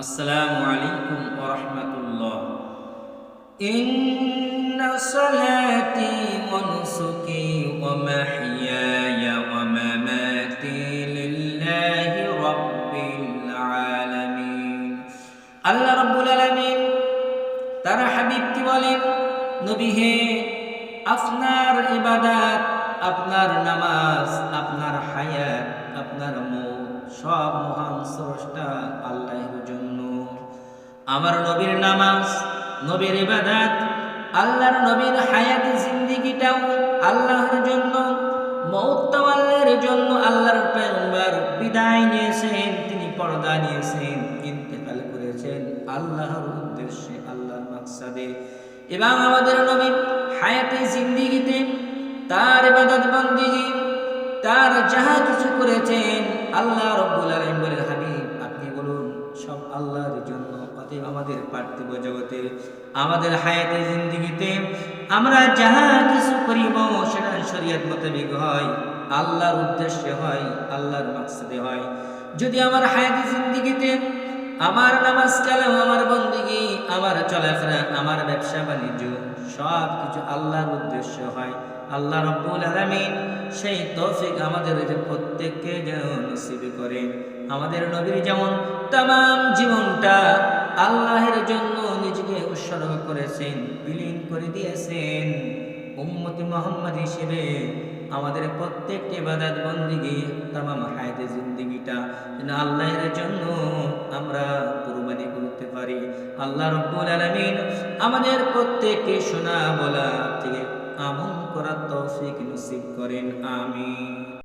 আসসালামু আলাইকুম ওয়া রাহমাতুল্লাহ। ইন্না সালাতি ওয়া নুসুকি ওয়া মাহইয়ায়া ওয়া মামাতি লিল্লাহি রাব্বিল আলামিন। আল্লাহ রাব্বুল আলামিন তার হাবিবকে বলেন, নবী আপনার ইবাদত, আপনার নামাজ, আপনার হায়াত, আপনার মুখ সব আমার নবীর নামাজ, নবীর ইবাদাত, আল্লাহর নবীর হায়াত জিন্দিগিটাও আল্লাহর জন্য মৌতটাও আল্লাহর জন্য আল্লাহর পয়গম্বর বিদায় নিয়েছেন, তিনি পর্দা নিয়েছেন, ইন্তেকাল করেছেন আল্লাহর উদ্দেশ্যে, আল্লাহর মাকসাদে। এবং আমাদের নবী হায়াতে জিন্দিগিতে তার ইবাদত বন্দিগি, তার যাহা কিছু করেছেন আল্লাহ রব্বুল আলামিন অতএব আমাদের পার্থিব জগতে, আমাদের হায়াতে জিন্দিগিতে আমরা যাহা কিছু করিব, সেটা শরীয়ত মোতাবেক হয়, আল্লাহর উদ্দেশ্যে হয়, আল্লাহর মাকসাদে হয়। যদি আমার হায়াতে জিন্দিগিতে আমার নামাজ কালাম, আমার বন্দিগি, আমার চলাফেরা, আমার ব্যবসা বাণিজ্য সব কিছু আল্লাহর উদ্দেশ্য হয়, আল্লাহ রব্বুল আলামিন সেই তৌফিক আমাদের প্রত্যেককে যেন নসিব করে। আমাদের নবীর যেমন তাম জীবনটা আল্লাহের জন্য নিজেকে উৎসর্গ করেছেন, বিলীন করে দিয়েছেন। উম্মতি মোহাম্মদ হিসেবে আমাদের প্রত্যেকটি বাদাত বন্দিগি তাম হায়াতে জিন্দিগিটা যেন আল্লাহের জন্য আমরা কুরবানি করতে পারি। আল্লাহ রব্বুল আলামিন আমাদের প্রত্যেককে শোনা বলা থেকে আমল করার তৌফিক নসিব করেন। আমিন।